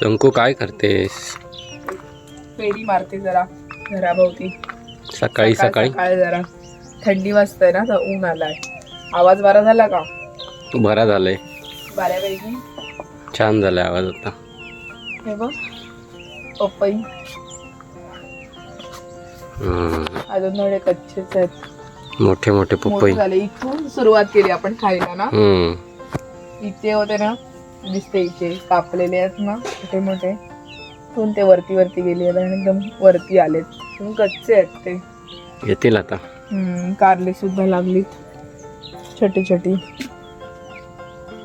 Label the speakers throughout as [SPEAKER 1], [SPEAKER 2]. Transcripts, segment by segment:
[SPEAKER 1] शंकू काय करतेस?
[SPEAKER 2] फेरी मारते जरा घराभोवती.
[SPEAKER 1] सकाळी
[SPEAKER 2] सकाळ-
[SPEAKER 1] सकाळी?
[SPEAKER 2] जरा. थंडी वाजते ना तर ऊन आलाय. आवाज बरा झाला का?
[SPEAKER 1] बरा झालंय.
[SPEAKER 2] बऱ्यापैकी.
[SPEAKER 1] छान झालाय आवाज आता.
[SPEAKER 2] हे बघ. पपई. अजून थोडे कच्चेच आहेत.
[SPEAKER 1] मोठे मोठे
[SPEAKER 2] मोठे
[SPEAKER 1] पपई
[SPEAKER 2] झाले. इथून सुरुवात केली आपण खायला ना? इथे होते ना दिसते इथे. कापलेले आहेत ना मोठे मोठे. इथून ते वरती वरती गेले आहेत आणि एकदम वरती आलेत. कच्चे आहेत ते.
[SPEAKER 1] येतील आता.
[SPEAKER 2] हम्म, कारले सुद्धा लागलीत. छोटी छोटी.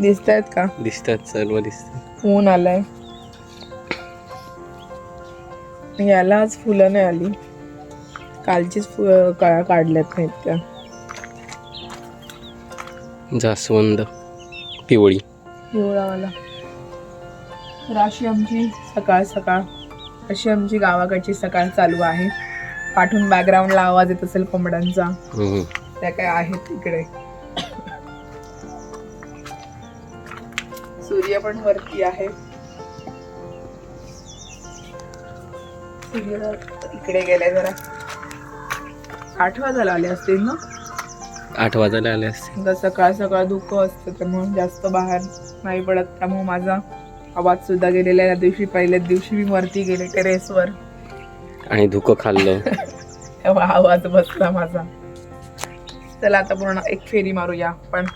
[SPEAKER 2] दिसत आहेत का?
[SPEAKER 1] दिसतात सर्व दिसतात.
[SPEAKER 2] ऊन आलाय. याला आज फुलं नाही आली. कालचीच फुलं का काढल्यात नाहीत त्या.
[SPEAKER 1] जास्वंद पिवळी.
[SPEAKER 2] हिवळावाला तर अशी आमची सकाळ सकाळ अशी आमची गावाकडची सकाळ चालू आहे. पाठून बॅकग्राऊंडला आवाज येत असेल कोंबड्यांचा. त्या काय आहेत तिकडे सूर्य पण वरती आहे. सूर्य इकडे गेलाय जरा. आठ वाजायला आले असतील ना?
[SPEAKER 1] आठ वाजायला आले असते
[SPEAKER 2] आता सकाळ सकाळ धुकं असतं त्यामुळे जास्त बाहेर नाही पडत. त्यामुळे माझा आवाज सुद्धा गेलेला आहे. त्या दिवशी पहिल्याच दिवशी मी वरती गेले टेरेसवर
[SPEAKER 1] आणि धुकं खाल्लं.
[SPEAKER 2] तेव्हा आवाज बसला माझा. चला आता पूर्ण एक फेरी मारूया पण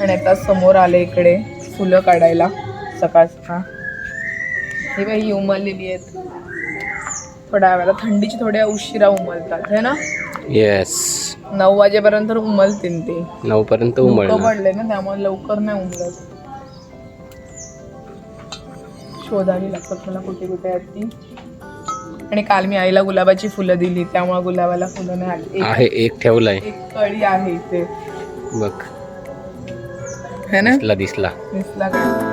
[SPEAKER 2] आणि आता समोर आले इकडे फुलं काढायला. सकाळ सकाळ. ही बाई उमललेली आहेत. थोड्या वेळाला थंडीची थोड्या उशिरा उमलतात है ना?
[SPEAKER 1] येस
[SPEAKER 2] नऊ वाजेपर्यंत उमलतील ते.
[SPEAKER 1] नऊ पर्यंत
[SPEAKER 2] धुकं
[SPEAKER 1] उमळणार
[SPEAKER 2] पडले ना त्यामुळे लवकर नाही उमलत. शोधावी लागतात मला कुठे कुठे आहेत ती. आणि काल मी आईला गुलाबाची फुलं दिली त्यामुळे गुलाबाला फुलं नाही आली. एक-
[SPEAKER 1] आहे एक ठेवलाय.
[SPEAKER 2] एक कळी आहे इथे.
[SPEAKER 1] बघ.
[SPEAKER 2] है ना?
[SPEAKER 1] दिसला दिसला.
[SPEAKER 2] दिसला का?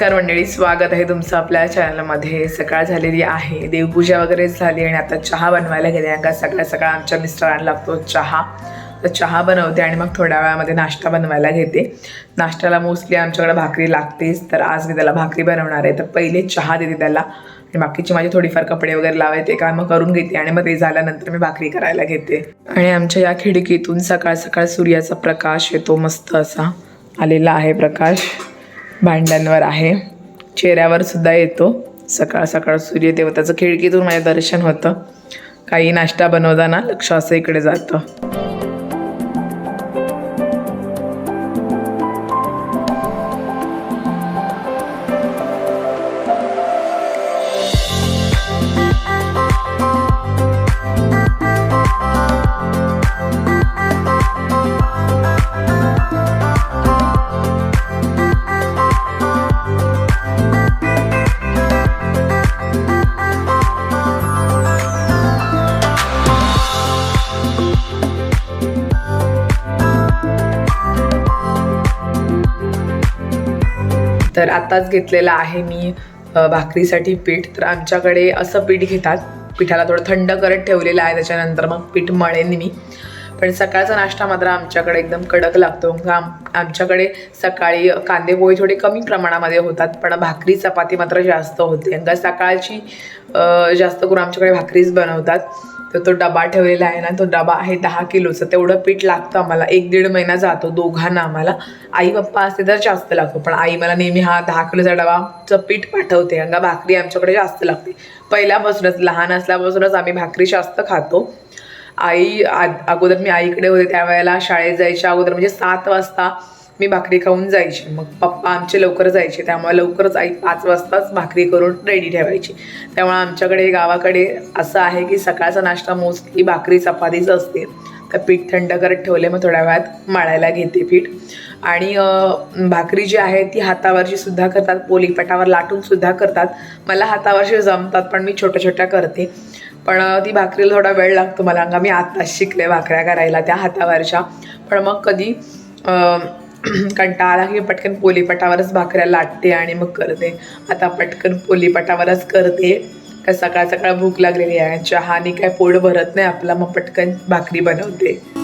[SPEAKER 2] नमस्कार मंडळी स्वागत आहे तुमचं आपल्या चॅनलमध्ये सकाळ झालेली आहे देवपूजा वगैरे झाली आणि आता चहा बनवायला गेले. का सकाळ सकाळ आमच्या मिस्टरांना लागतो चहा. तर चहा बनवते आणि मग थोड्या वेळामध्ये नाश्ता बनवायला घेते. नाश्त्याला मोस्टली आमच्याकडे भाकरी लागतेच तर आज मी त्याला भाकरी बनवणार आहे. तर पहिले चहा देते त्याला. आणि बाकीची माझी थोडीफार कपडे वगैरे लावायचे कामं करून घेते आणि मग ते झाल्यानंतर मी भाकरी करायला घेते. आणि आमच्या या खिडकीतून सकाळ सकाळ सूर्याचा प्रकाश येतो मस्त असा आलेला आहे प्रकाश. भांड्यांवर आहे. चेहऱ्यावर सुद्धा येतो. सकाळ सकाळ सूर्यदेवताचं खिडकीतून माझं दर्शन होतं. काही नाश्ता बनवताना लक्ष असं इकडे जातं. आताच घेतलेलं आहे मी भाकरीसाठी पीठ. तर आमच्याकडे असं पीठ घेतात. पिठाला थोडं थंड करत ठेवलेलं आहे त्याच्यानंतर मग पीठ मळेन मी. पण सकाळचा नाश्ता मात्र आमच्याकडे एकदम कडक लागतो. म्हणजे आम आमच्याकडे सकाळी कांदे पोहे थोडे कमी प्रमाणामध्ये होतात पण भाकरी चपाती मात्र जास्त होते. का सकाळची जास्त करून आमच्याकडे भाकरीच बनवतात. तर तो डबा ठेवलेला आहे ना तो डबा आहे दहा किलोचा. तेवढं पीठ लागतं आम्हाला. एक दीड महिना जातो दोघांना आम्हाला. आई पप्पा असते तर जास्त लागतो. पण आई मला नेहमी हा दहा किलोचा डबाचं पीठ पाठवते. अंगा का भाकरी आमच्याकडे जास्त लागते. पहिल्यापासूनच लहान असल्यापासूनच आम्ही भाकरी जास्त खातो. आई आ- अगोदर मी आईकडे होते त्यावेळेला शाळेत जायच्या अगोदर म्हणजे सात वाजता मी भाकरी खाऊन जायची. मग पप्पा आमचे लवकर जायचे. त्यामुळे लवकरच आई पाच वाजताच भाकरी करून रेडी ठेवायची. त्यामुळे आमच्याकडे गावाकडे असं आहे की सकाळचा नाश्ता मोस्टली भाकरी चपातीच असते. तर पीठ थंड करत ठेवले मग थोड्या वेळात माळायला घेते पीठ. आणि भाकरी जी आहे ती हातावरची सुद्धा करतात. पोलीपटावर लाटून सुद्धा करतात. मला हातावरची जमतात पण मी छोट्या छोट्या करते. पण ती भाकरीला थोडा वेळ लागतो मला. अंगा मी आत्ताच शिकले भाकऱ्या करायला त्या हातावरच्या. पण मग कधी कंटाळा की पटकन पोलीपटावरच भाकऱ्या लाटते आणि मग करते. आता पटकन पोलीपटावरच करते. का सकाळ सकाळ भूक लागलेली आहे चहानी काय पोट भरत नाही आपला मग पटकन भाकरी बनवते.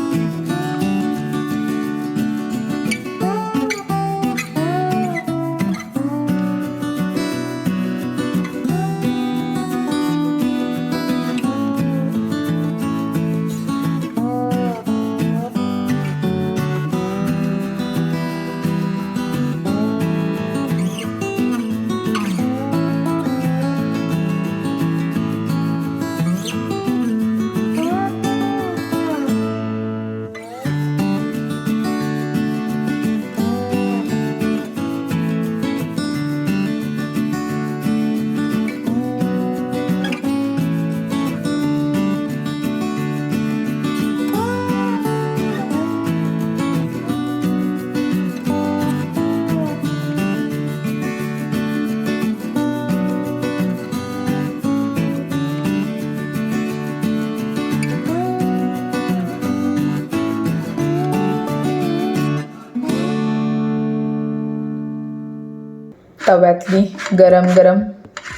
[SPEAKER 2] तव्यातली गरम गरम.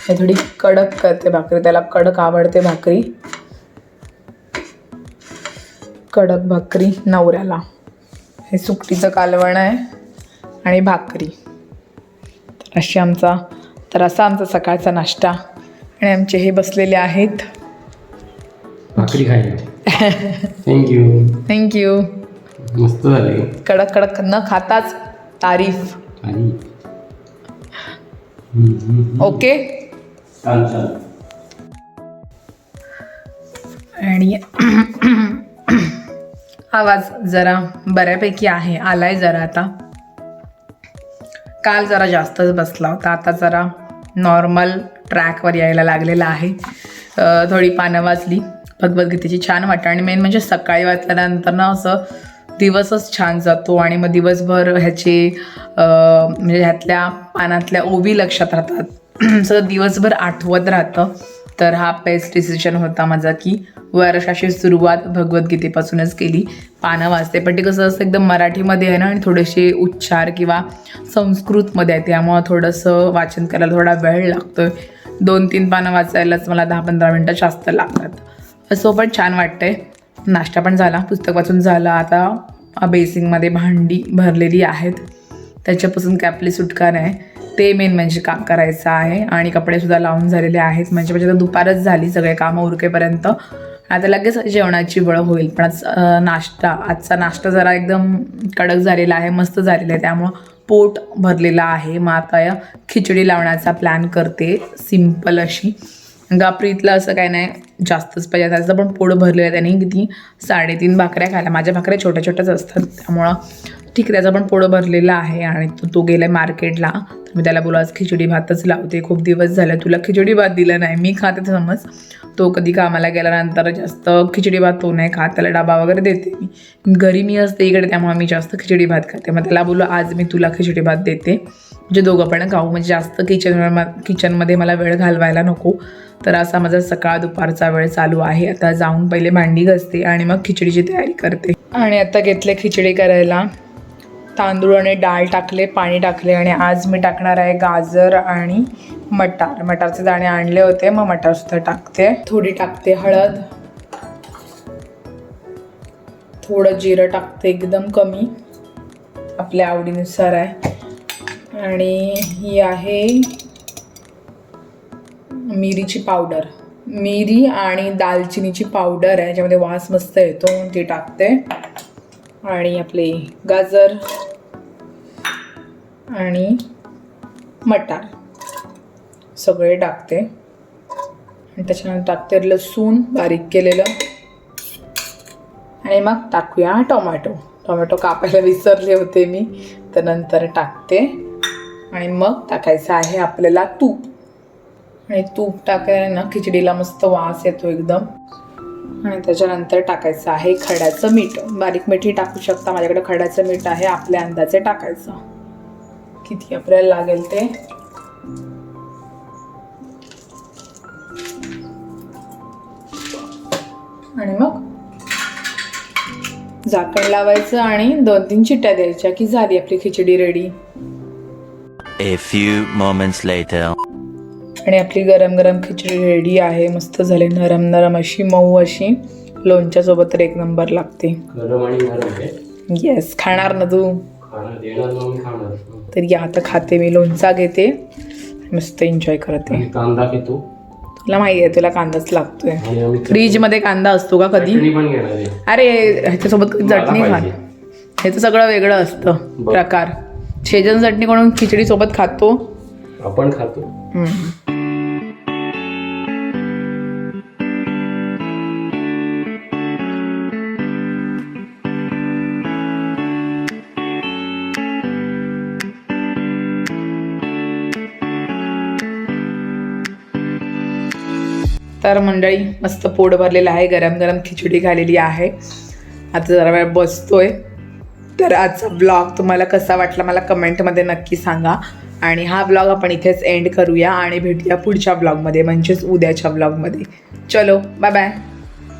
[SPEAKER 2] हे थोडी कडक करते भाकरी त्याला कडक आवडते भाकरी. कडक भाकरी नवऱ्याला. हे सुकटीचं कालवण आहे आणि भाकरी. तर अशी आमचा तर असा आमचा सकाळचा नाश्ता. आणि आमचे हे बसलेले आहेत.
[SPEAKER 1] भाकरी खायला. थँक्यू
[SPEAKER 2] थँक्यू
[SPEAKER 1] मस्त झाले.
[SPEAKER 2] कडक कडक न खाताच तारीफ.
[SPEAKER 1] आणि
[SPEAKER 2] ओके. आणि आवाज जरा बऱ्यापैकी आहे आलाय जरा आता. काल जरा जास्तच बसला होता आता जरा नॉर्मल ट्रॅकवर यायला लागलेला आहे. थोडी पानं वाचली भगवद्गीतेची छान वाटतं. आणि मेन म्हणजे सकाळी वाचल्यानंतर ना असं दिवसच छान जातो आणि मग दिवसभर ह्याचे म्हणजे ह्यातल्या पानातल्या ओवी लक्षात राहतात. सगळं दिवसभर आठवत राहतं. तर हा बेस्ट डिसिजन होता माझा की वर्षाची सुरुवात भगवद्गीतेपासूनच केली. पानं वाचते पण ते कसं असतं एकदम मराठीमध्ये आहे ना आणि थोडेसे उच्चार किंवा संस्कृतमध्ये आहे. त्यामुळं थोडंसं वाचन करायला थोडा वेळ लागतो दोन तीन पानं वाचायलाच मला दहा पंधरा मिनटं जास्त लागतात. असं पण छान वाटतंय. नाश्ता पण झाला पुस्तक वाचून झाला. आता बेसिंगमध्ये भांडी भरलेली आहेत. त्याच्यापासून काय आपली सुटका नाही ते मेन म्हणजे काम करायचं आहे. आणि कपडेसुद्धा लावून झालेले आहेत. म्हणजे म्हणजे आता दुपारच झाली सगळे कामं उरकेपर्यंत. आता लगेच जेवणाची वळ होईल. पण आज नाश्ता आजचा नाश्ता जरा एकदम कडक झालेला आहे मस्त झालेला आहे. त्यामुळं पोट भरलेलं आहे. मग आता या खिचडी लावण्याचा प्लॅन करते. सिंपल अशी. गाप्रीतलं असं काही नाही. जास्तच पाहिजे. त्याचं पण पोळं भरलेलं आहे किती साडेतीन भाकऱ्या खायला. माझ्या भाकऱ्या छोट्या छोट्याच असतात. त्यामुळं ठीक आहे त्याचं पण पोळं भरलेलं आहे आणि तो तो गेला आहे मार्केटला. तर मी त्याला बोला आज खिचडी भातच लावते. खूप दिवस झाले तुला खिचडी भात दिला नाही. मी खाते समज. तो कधी कामाला गेल्यानंतर जास्त खिचडी भात तो नाही खात. त्याला डबा वगैरे देते मी. घरी मी असते इकडे त्यामुळे मी जास्त खिचडी भात खाते. मग त्याला बोलू आज मी तुला खिचडी भात देते. म्हणजे दोघं पण खाऊ म्हणजे जास्त किचन किचनमध्ये मला वेळ घालवायला नको. तर असा माझा सकाळ दुपारचा वेळ चालू आहे. आता जाऊन पहिले भांडी घासते आणि मग खिचडीची तयारी करते. आणि आता घेतले खिचडी करायला. तांदूळ आणि डाळ टाकले पाणी टाकले आणि आज मी टाकणार आहे गाजर आणि मटार. मटारचे दाणे आणले होते मग मटारसुद्धा टाकते. थोडी टाकते हळद. थोडं जिरं टाकते एकदम कमी. आपल्या आवडीनुसार आहे. आणि ही आहे मिरीची पावडर. मिरी आणि दालचिनीची पावडर आहे ज्यामध्ये वास मस्त येतो ती टाकते. आणि आपले गाजर आणि मटार सगळे टाकते. आणि त्याच्यानंतर टाकते लसूण बारीक केलेलं. आणि मग टाकूया टोमॅटो. टोमॅटो कापायला विसरले होते मी तर नंतर टाकते. आणि मग टाकायचं आहे आपल्याला तूप. आणि तूप टाकायला ना खिचडीला मस्त वास येतो एकदम. आणि त्याच्यानंतर टाकायचं आहे खड्याचं मीठ. बारीक मीठही टाकू शकता माझ्याकडे खड्याचं मीठ आहे आपल्या अंदाजे टाकायचं. किती आपल्याला लागेल ते? आणि मग झाकण लावायचं आणि दोन तीन चिट्ट्या द्यायच्या की झाली आपली khichdi ready
[SPEAKER 3] A few moments later.
[SPEAKER 2] आणि आपली गरम गरम खिचडी रेडी आहे. मस्त झाली नरम नरम अशी मऊ अशी. लोणच्या सोबत तर एक नंबर लागते.
[SPEAKER 1] गरम आणि गरम आहे.
[SPEAKER 2] येस खाणार ना तू?
[SPEAKER 1] खाणार देणार मग मी खाणार.
[SPEAKER 2] तर या आता खाते मी. लोणचा घेते. मस्त एन्जॉय करते.
[SPEAKER 1] आणि कांदा घेतो.
[SPEAKER 2] तुला माहिती आहे तुला कांदाच लागतोय.
[SPEAKER 1] आणि आम्ही
[SPEAKER 2] फ्रीजमध्ये कांदा असतो का कधी?
[SPEAKER 1] चटणी पण घेणार आहे.
[SPEAKER 2] अरे ह्याच्यासोबत कधी
[SPEAKER 1] मला
[SPEAKER 2] चटणी खात
[SPEAKER 1] पाहिजे.
[SPEAKER 2] ह्याचं सगळं वेगळं असतं.
[SPEAKER 1] बरं.
[SPEAKER 2] प्रकार. शेजन चटणी कोण खिचडी सोबत खातो?
[SPEAKER 1] आपण खातो.
[SPEAKER 2] हम्म. तर मंडळी मस्त पोट भरलेलं आहे. गरम गरम खिचडी खालेली आहे. आता जरा वेळ बसतोय. तर आजचा ब्लॉग तुम्हाला कसा वाटला मला कमेंटमध्ये नक्की सांगा. आणि हा ब्लॉग आपण इथेच एंड करूया आणि भेटूया पुढच्या ब्लॉगमध्ये म्हणजेच उद्याच्या ब्लॉगमध्ये चलो बाय बाय